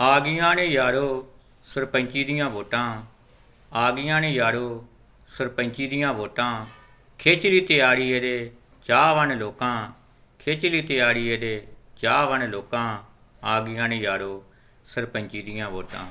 ਆ ਗਈਆਂ ਨੇ ਯਾਰੋ ਸਰਪੰਚੀ ਦੀਆਂ ਵੋਟਾਂ। ਆ ਗਈਆਂ ਨੇ ਯਾਰੋ ਸਰਪੰਚੀ ਦੀਆਂ ਵੋਟਾਂ। ਖਿੱਚ ਲਈ ਤਿਆਰੀ ਇਹਦੇ ਚਾਹਵਾਨ ਲੋਕਾਂ। ਖਿੱਚ ਲਈ ਤਿਆਰੀ ਇਹਦੇ ਚਾਹਵਾਨ ਲੋਕਾਂ। ਆ ਗਈਆਂ ਨੇ ਯਾਰੋ ਸਰਪੰਚੀ ਦੀਆਂ ਵੋਟਾਂ।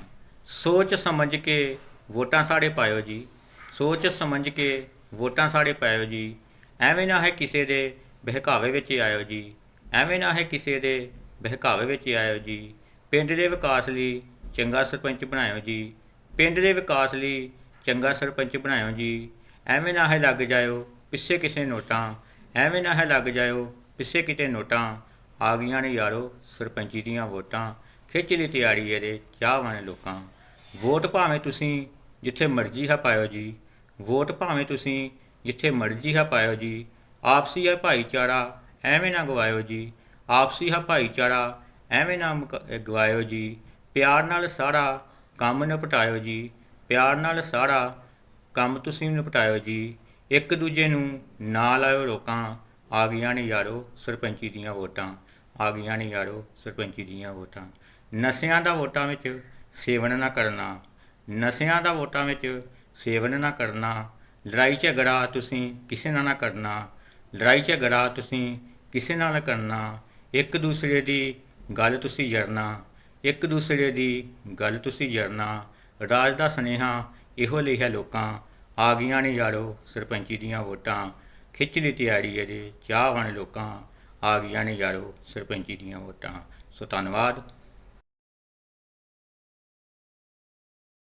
ਸੋਚ ਸਮਝ ਕੇ ਵੋਟਾਂ ਸਾਡੇ ਪਾਇਓ ਜੀ। ਸੋਚ ਸਮਝ ਕੇ ਵੋਟਾਂ ਸਾਡੇ ਪਾਇਓ ਜੀ। ਐਵੇਂ ਨਾ ਹੈ ਕਿਸੇ ਦੇ ਬਹਿਕਾਵੇ ਵਿੱਚ ਆਇਓ ਜੀ। ਐਵੇਂ ਨਾ ਹੈ ਕਿਸੇ ਦੇ ਬਹਿਕਾਵੇ ਵਿੱਚ ਆਇਓ ਜੀ। ਪਿੰਡ ਦੇ ਵਿਕਾਸ ਲਈ ਚੰਗਾ ਸਰਪੰਚ ਬਣਾਇਓ ਜੀ। ਪਿੰਡ ਦੇ ਵਿਕਾਸ ਲਈ ਚੰਗਾ ਸਰਪੰਚ ਬਣਾਇਓ ਜੀ। ਐਵੇਂ ਨਾ ਹੈ ਲੱਗ ਜਾਇਓ ਪਿੱਛੇ ਕਿਸੇ ਨੋਟਾਂ। ਐਵੇਂ ਨਾ ਹੈ ਲੱਗ ਜਾਇਓ ਪਿੱਛੇ ਕਿਤੇ ਨੋਟਾਂ। ਆ ਗਈਆਂ ਨੇ ਯਾਰੋ ਸਰਪੰਚੀ ਦੀਆਂ ਵੋਟਾਂ। ਖਿੱਚ ਲਈ ਤਿਆਰੀ ਇਹਦੇ ਚਾਹਵਾਨ ਲੋਕਾਂ। ਵੋਟ ਭਾਵੇਂ ਤੁਸੀਂ ਜਿੱਥੇ ਮਰਜ਼ੀ ਹੈ ਪਾਇਓ ਜੀ। ਵੋਟ ਭਾਵੇਂ ਤੁਸੀਂ ਜਿੱਥੇ ਮਰਜ਼ੀ ਹੈ ਪਾਇਓ ਜੀ। ਆਪਸੀ ਹੈ ਭਾਈਚਾਰਾ, ਐਵੇਂ ਨਾ ਗਵਾਇਓ ਜੀ। ਆਪਸੀ ਹੈ ਭਾਈਚਾਰਾ ਐਵੇਂ ਨਾ ਮੁਕ- ਗਵਾਇਓ ਜੀ। ਪਿਆਰ ਨਾਲ ਸਾਰਾ ਕੰਮ ਨਿਪਟਾਇਓ ਜੀ। ਪਿਆਰ ਨਾਲ ਸਾਰਾ ਕੰਮ ਤੁਸੀਂ ਨਿਪਟਾਇਓ ਜੀ। ਇੱਕ ਦੂਜੇ ਨੂੰ ਨਾ ਲਾਇਓ ਲੋਕਾਂ ਆ ਗਈਆਂ ਨੇ ਯਾਰੋ ਸਰਪੰਚੀ ਦੀਆਂ ਵੋਟਾਂ। ਆ ਗਈਆਂ ਨੇ ਯਾਰੋ ਸਰਪੰਚੀ ਦੀਆਂ ਵੋਟਾਂ। ਨਸ਼ਿਆਂ ਦਾ ਵੋਟਾਂ ਵਿੱਚ ਸੇਵਨ ਨਾ ਕਰਨਾ। ਨਸ਼ਿਆਂ ਦਾ ਵੋਟਾਂ ਵਿੱਚ ਸੇਵਨ ਨਾ ਕਰਨਾ। ਲੜਾਈ ਝਗੜਾ ਤੁਸੀਂ ਕਿਸੇ ਨਾਲ ਨਾ ਕਰਨਾ। ਲੜਾਈ ਝਗੜਾ ਤੁਸੀਂ ਕਿਸੇ ਨਾਲ ਕਰਨਾ। ਇੱਕ ਦੂਸਰੇ ਦੀ ਗੱਲ ਤੁਸੀਂ ਜੜਨਾ ਇੱਕ ਦੂਸਰੇ ਦੀ ਗੱਲ ਤੁਸੀਂ ਜੜਨਾ ਰਾਜ ਦਾ ਸੁਨੇਹਾ ਇਹੋ ਲਿਖਿਆ ਲੋਕਾਂ, ਆ ਗਈਆਂ ਨੇ ਯਾਰੋ ਸਰਪੰਚੀ ਦੀਆਂ ਵੋਟਾਂ, ਖਿੱਚ ਲਈ ਤਿਆਰੀ ਹੈ ਇਹਦੇ ਚਾਹਵਾਨ ਲੋਕਾਂ, ਆ ਗਈਆਂ ਨੇ ਯਾਰੋ ਸਰਪੰਚੀ ਦੀਆਂ ਵੋਟਾਂ। ਸੋ ਧੰਨਵਾਦ।